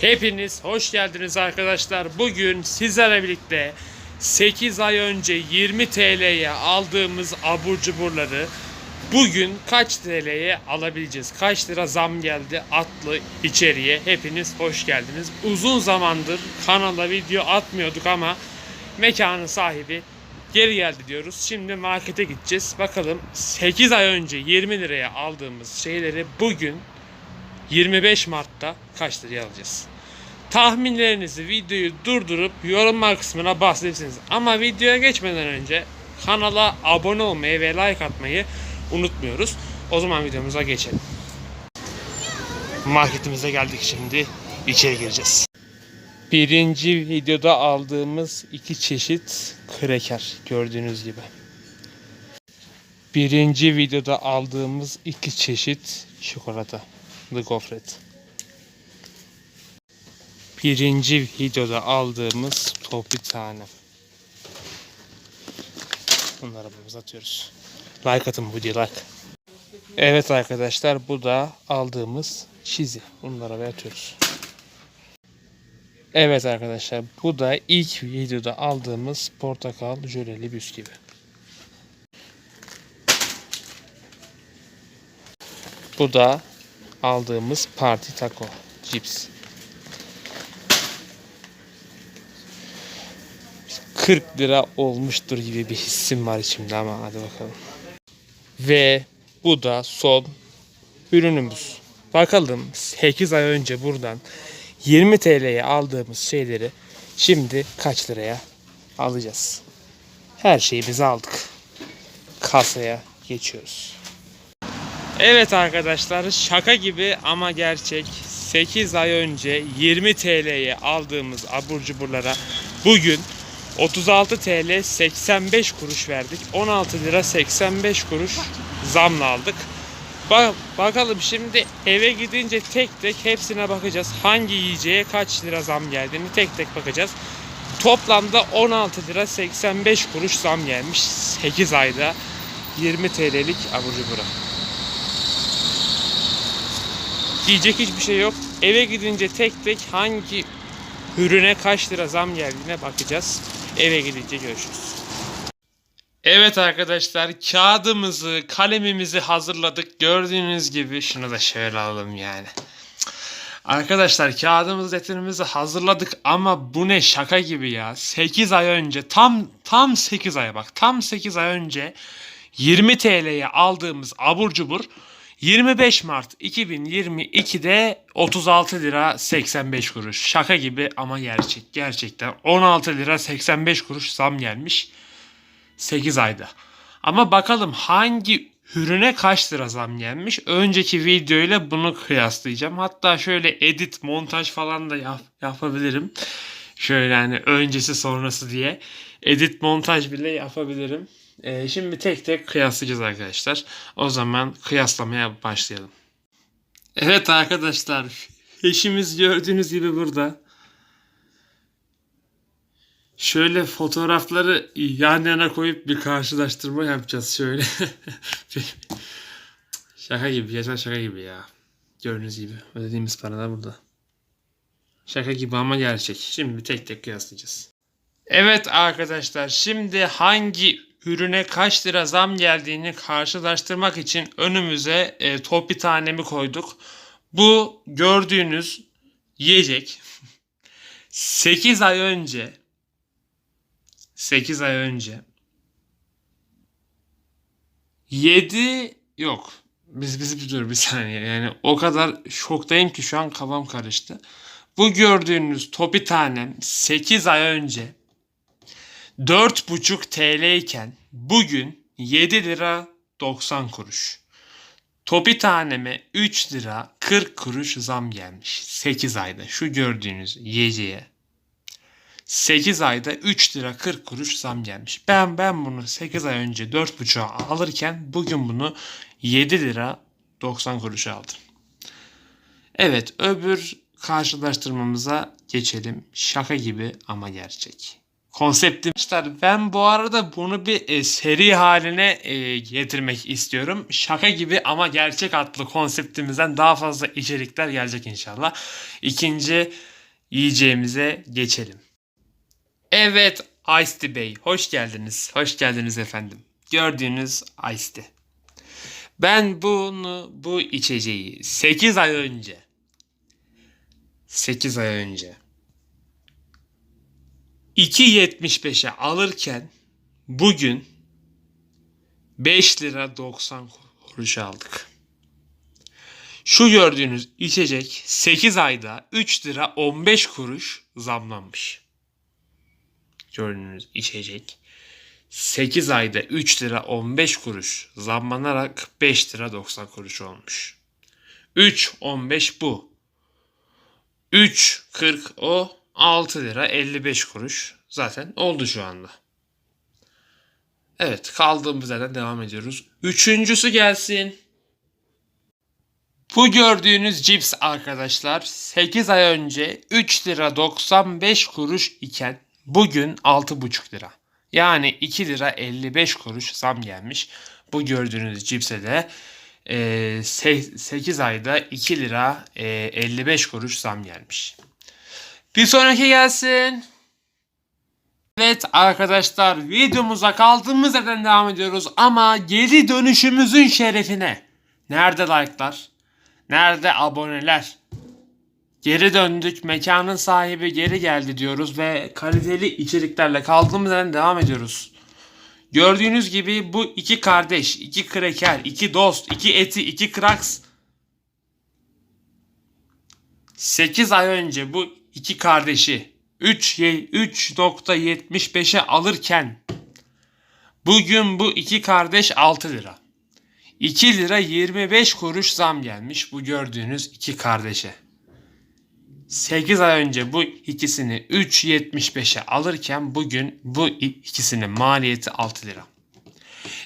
Hepiniz hoş geldiniz arkadaşlar. Bugün sizlerle birlikte 8 ay önce 20 TL'ye aldığımız abur cuburları bugün kaç TL'ye alabileceğiz? Kaç lira zam geldi atlı içeriye? Hepiniz hoş geldiniz. Uzun zamandır kanala video atmıyorduk ama mekanın sahibi geri geldi diyoruz. Şimdi markete gideceğiz. Bakalım 8 ay önce 20 liraya aldığımız şeyleri bugün 25 Mart'ta kaç liraya alacağız? Tahminlerinizi videoyu durdurup yorumlar kısmına bahsedersiniz. Ama videoya geçmeden önce kanala abone olmayı ve like atmayı unutmuyoruz. O zaman videomuza geçelim. Marketimize geldik şimdi. İçeri gireceğiz. Birinci videoda aldığımız iki çeşit kreker gördüğünüz gibi. Birinci videoda aldığımız iki çeşit çikolata. The Gofret. Birinci videoda aldığımız topi tane. Bunları arabamıza atıyoruz. Like atın bu videoya like. Evet arkadaşlar bu da aldığımız çizi. Bunları arabaya atıyoruz. Evet arkadaşlar bu da ilk videoda aldığımız portakal jöleli bisküvi. Bu da aldığımız parti taco cips. 40 lira olmuştur gibi bir hissim var içimde ama hadi bakalım. Ve bu da son ürünümüz. Bakalım 8 ay önce buradan 20 TL'ye aldığımız şeyleri şimdi kaç liraya alacağız? Her şeyimizi aldık. Kasaya geçiyoruz. Evet arkadaşlar şaka gibi ama gerçek 8 ay önce 20 TL'ye aldığımız abur cuburlara bugün 36 TL 85 kuruş verdik. 16 lira 85 kuruş zamla aldık. Ba- bakalım şimdi eve gidince tek tek hepsine bakacağız. Hangi yiyeceğe kaç lira zam geldiğini tek tek bakacağız. Toplamda 16 lira 85 kuruş zam gelmiş 8 ayda 20 TL'lik abur cubura. Diyecek hiçbir şey yok. Eve gidince tek tek hangi ürüne kaç lira zam geldiğine bakacağız. Eve gidince görüşürüz. Evet arkadaşlar kağıdımızı, kalemimizi hazırladık. Gördüğünüz gibi şunu da şöyle alalım yani. Arkadaşlar kağıdımızı, defterimizi hazırladık ama bu ne şaka gibi ya. 8 ay önce tam tam 8 ay bak tam 8 ay önce 20 TL'ye aldığımız abur cubur 25 Mart 2022'de 36 lira 85 kuruş. Şaka gibi ama gerçek. Gerçekten 16 lira 85 kuruş zam gelmiş 8 ayda. Ama bakalım hangi ürüne kaç lira zam gelmiş? Önceki videoyla bunu kıyaslayacağım. Hatta şöyle edit, montaj falan da yap- yapabilirim. Şöyle hani öncesi sonrası diye edit, montaj bile yapabilirim. Ee, şimdi tek tek kıyaslayacağız arkadaşlar. O zaman kıyaslamaya başlayalım. Evet arkadaşlar, eşimiz gördüğünüz gibi burada. Şöyle fotoğrafları yan yana koyup bir karşılaştırma yapacağız şöyle. şaka gibi, gerçekten şaka gibi ya. Gördüğünüz gibi ödediğimiz paralar burada. Şaka gibi ama gerçek. Şimdi tek tek kıyaslayacağız. Evet arkadaşlar şimdi hangi ürüne kaç lira zam geldiğini karşılaştırmak için önümüze e, topi tanemi koyduk. Bu gördüğünüz yiyecek 8 ay önce 8 ay önce 7 yok. Biz biz bir dur bir saniye. Yani o kadar şoktayım ki şu an kafam karıştı. Bu gördüğünüz topi tanem 8 ay önce 4,5 TL iken bugün 7 lira 90 kuruş. Topi taneme 3 lira 40 kuruş zam gelmiş 8 ayda şu gördüğünüz yiyeceğe. 8 ayda 3 lira 40 kuruş zam gelmiş. Ben ben bunu 8 ay önce 4,5'a alırken bugün bunu 7 lira 90 kuruşa aldım. Evet öbür karşılaştırmamıza geçelim. Şaka gibi ama gerçek. Konseptim. Arkadaşlar ben bu arada bunu bir e, seri haline e, getirmek istiyorum. Şaka gibi ama gerçek adlı konseptimizden daha fazla içerikler gelecek inşallah. İkinci yiyeceğimize geçelim. Evet Ice Bey hoş geldiniz. Hoş geldiniz efendim. Gördüğünüz Ice. Ben bunu bu içeceği 8 ay önce 8 ay önce 2.75'e alırken bugün 5 lira 90 kuruş aldık. Şu gördüğünüz içecek 8 ayda 3 lira 15 kuruş zamlanmış. Gördüğünüz içecek 8 ayda 3 lira 15 kuruş zamlanarak 5 lira 90 kuruş olmuş. 3 15 bu. 3 40 o 6 lira 55 kuruş zaten oldu şu anda. Evet kaldığımız yerden devam ediyoruz. Üçüncüsü gelsin. Bu gördüğünüz cips arkadaşlar 8 ay önce 3 lira 95 kuruş iken bugün 6,5 lira. Yani 2 lira 55 kuruş zam gelmiş. Bu gördüğünüz cipse de e, 8 ayda 2 lira e, 55 kuruş zam gelmiş. Bir sonraki gelsin. Evet arkadaşlar videomuza kaldığımız yerden devam ediyoruz ama geri dönüşümüzün şerefine. Nerede like'lar? Nerede aboneler? Geri döndük. Mekanın sahibi geri geldi diyoruz ve kaliteli içeriklerle kaldığımız yerden devam ediyoruz. Gördüğünüz gibi bu iki kardeş, iki kreker, iki dost, iki eti, iki kraks 8 ay önce bu iki kardeşi 3 3.75'e alırken bugün bu iki kardeş 6 lira. 2 lira 25 kuruş zam gelmiş bu gördüğünüz iki kardeşe. 8 ay önce bu ikisini 3.75'e alırken bugün bu ikisinin maliyeti 6 lira.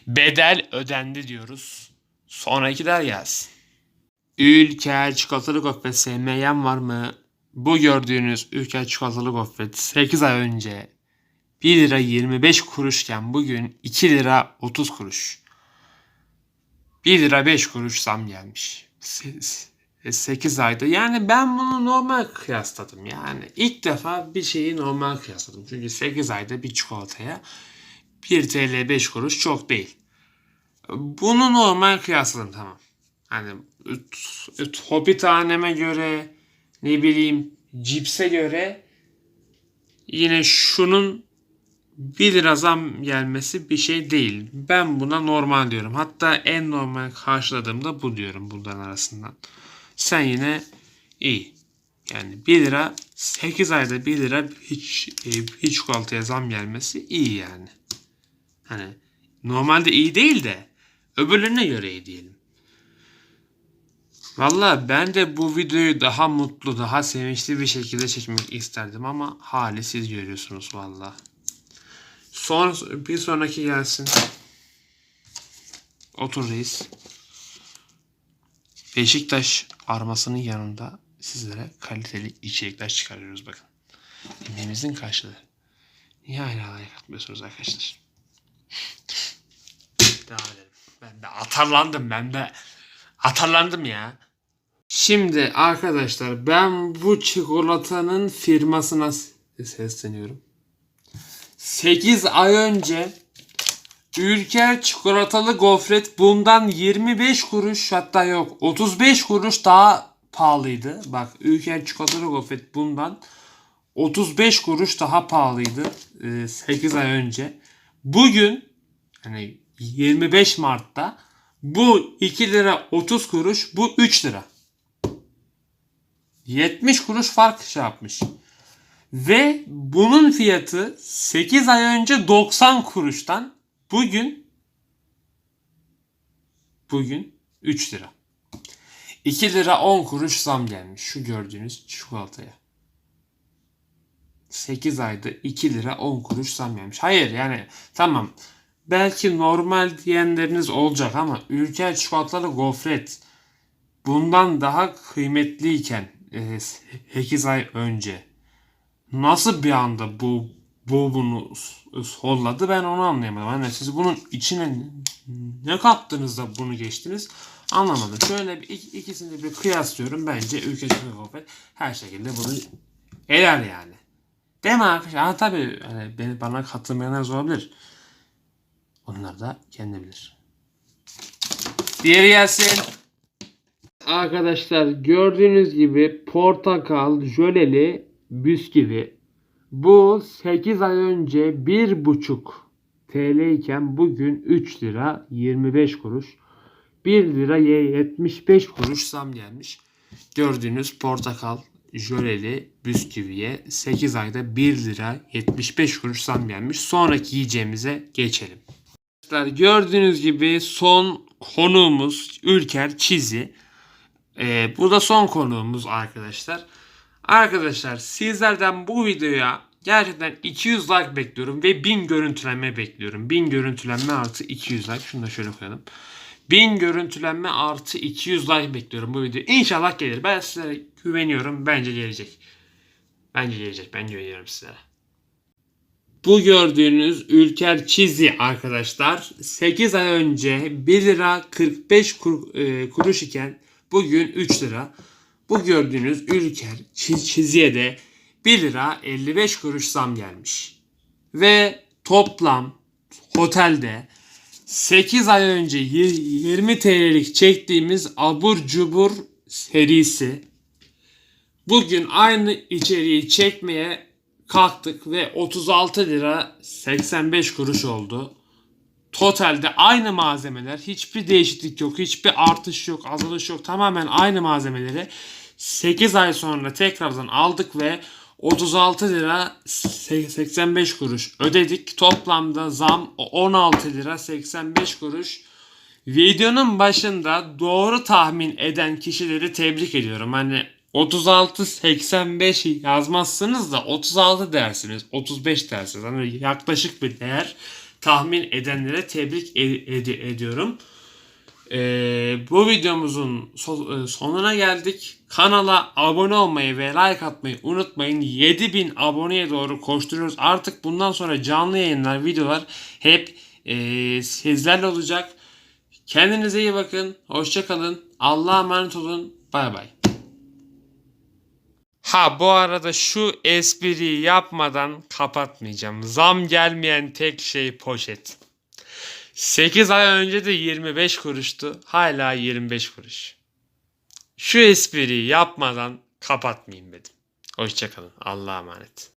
Bedel ödendi diyoruz. Sonrakiler gelsin. Ülker çikolatalı gofret sevmeyen var mı? Bu gördüğünüz Ülker çikolatalı gofret 8 ay önce 1 lira 25 kuruşken bugün 2 lira 30 kuruş. 1 lira 5 kuruş zam gelmiş. 8 ayda. Yani ben bunu normal kıyasladım. Yani ilk defa bir şeyi normal kıyasladım. Çünkü 8 ayda bir çikolataya 1 TL 5 kuruş çok değil. Bunu normal kıyasladım tamam. Hani hobi taneme göre ne bileyim cipse göre yine şunun 1 lira zam gelmesi bir şey değil. Ben buna normal diyorum. Hatta en normal karşıladığımda bu diyorum bunların arasından. Sen yine iyi. Yani 1 lira 8 ayda 1 lira hiç e, hiç çikolataya zam gelmesi iyi yani. Hani normalde iyi değil de öbürlerine göre iyi diyelim. Valla ben de bu videoyu daha mutlu, daha sevinçli bir şekilde çekmek isterdim ama hali siz görüyorsunuz valla. Son, bir sonraki gelsin. Otur reis. Beşiktaş armasının yanında sizlere kaliteli içerikler çıkarıyoruz bakın. Emeğimizin karşılığı. Niye hala like atmıyorsunuz arkadaşlar? Devam edelim. Ben de atarlandım ben de. Atarlandım ya. Şimdi arkadaşlar ben bu çikolatanın firmasına sesleniyorum. 8 ay önce Ülker çikolatalı gofret bundan 25 kuruş hatta yok 35 kuruş daha pahalıydı. Bak Ülker çikolatalı gofret bundan 35 kuruş daha pahalıydı 8 ay önce. Bugün hani 25 Mart'ta bu 2 lira 30 kuruş bu 3 lira. 70 kuruş fark şey yapmış. Ve bunun fiyatı 8 ay önce 90 kuruştan bugün bugün 3 lira. 2 lira 10 kuruş zam gelmiş şu gördüğünüz çikolataya. 8 ayda 2 lira 10 kuruş zam gelmiş. Hayır yani tamam belki normal diyenleriniz olacak ama ülke çikolatalı gofret bundan daha kıymetliyken 8 ay önce nasıl bir anda bu bu bunu solladı ben onu anlayamadım. Hani siz bunun içine ne kattınız da bunu geçtiniz anlamadım. Şöyle bir ik- ikisini bir kıyaslıyorum. Bence ülke Kofet her şekilde bunu eder yani. Değil mi arkadaşlar? Ha, tabii hani beni bana katılmayanlar olabilir. Onlar da kendi bilir. Diğeri gelsin. Arkadaşlar gördüğünüz gibi portakal jöleli bisküvi. Bu 8 ay önce 1,5 TL iken bugün 3 lira 25 kuruş. 1 lira 75 kuruş zam gelmiş. Gördüğünüz portakal jöleli bisküviye 8 ayda 1 lira 75 kuruş zam gelmiş. Sonraki yiyeceğimize geçelim. Arkadaşlar gördüğünüz gibi son konuğumuz Ülker Çizi. Ee, bu da son konuğumuz arkadaşlar. Arkadaşlar sizlerden bu videoya gerçekten 200 like bekliyorum ve 1000 görüntülenme bekliyorum. 1000 görüntülenme artı 200 like. Şunu da şöyle koyalım. 1000 görüntülenme artı 200 like bekliyorum bu video. İnşallah gelir. Ben size güveniyorum. Bence gelecek. Bence gelecek. Ben güveniyorum sizlere. Bu gördüğünüz Ülker Çizi arkadaşlar 8 ay önce 1 lira 45 kur- e, kuruş iken bugün 3 lira. Bu gördüğünüz Ülker Çi- Çizi'ye de 1 lira 55 kuruş zam gelmiş. Ve toplam otelde 8 ay önce y- 20 TL'lik çektiğimiz abur cubur serisi bugün aynı içeriği çekmeye kalktık ve 36 lira 85 kuruş oldu. Totalde aynı malzemeler, hiçbir değişiklik yok, hiçbir artış yok, azalış yok. Tamamen aynı malzemeleri 8 ay sonra tekrardan aldık ve 36 lira 85 kuruş ödedik. Toplamda zam 16 lira 85 kuruş. Videonun başında doğru tahmin eden kişileri tebrik ediyorum. Hani 36 85 yazmazsınız da 36 dersiniz, 35 dersiniz. Hani yaklaşık bir değer tahmin edenlere tebrik ed- ed- ediyorum. Ee, bu videomuzun so- e, sonuna geldik. Kanala abone olmayı ve like atmayı unutmayın. 7000 aboneye doğru koşturuyoruz. Artık bundan sonra canlı yayınlar, videolar hep e, sizlerle olacak. Kendinize iyi bakın. Hoşça kalın. Allah'a emanet olun. Bay bay. Ha bu arada şu espriyi yapmadan kapatmayacağım. Zam gelmeyen tek şey poşet. 8 ay önce de 25 kuruştu. Hala 25 kuruş. Şu espriyi yapmadan kapatmayayım dedim. Hoşçakalın. Allah'a emanet.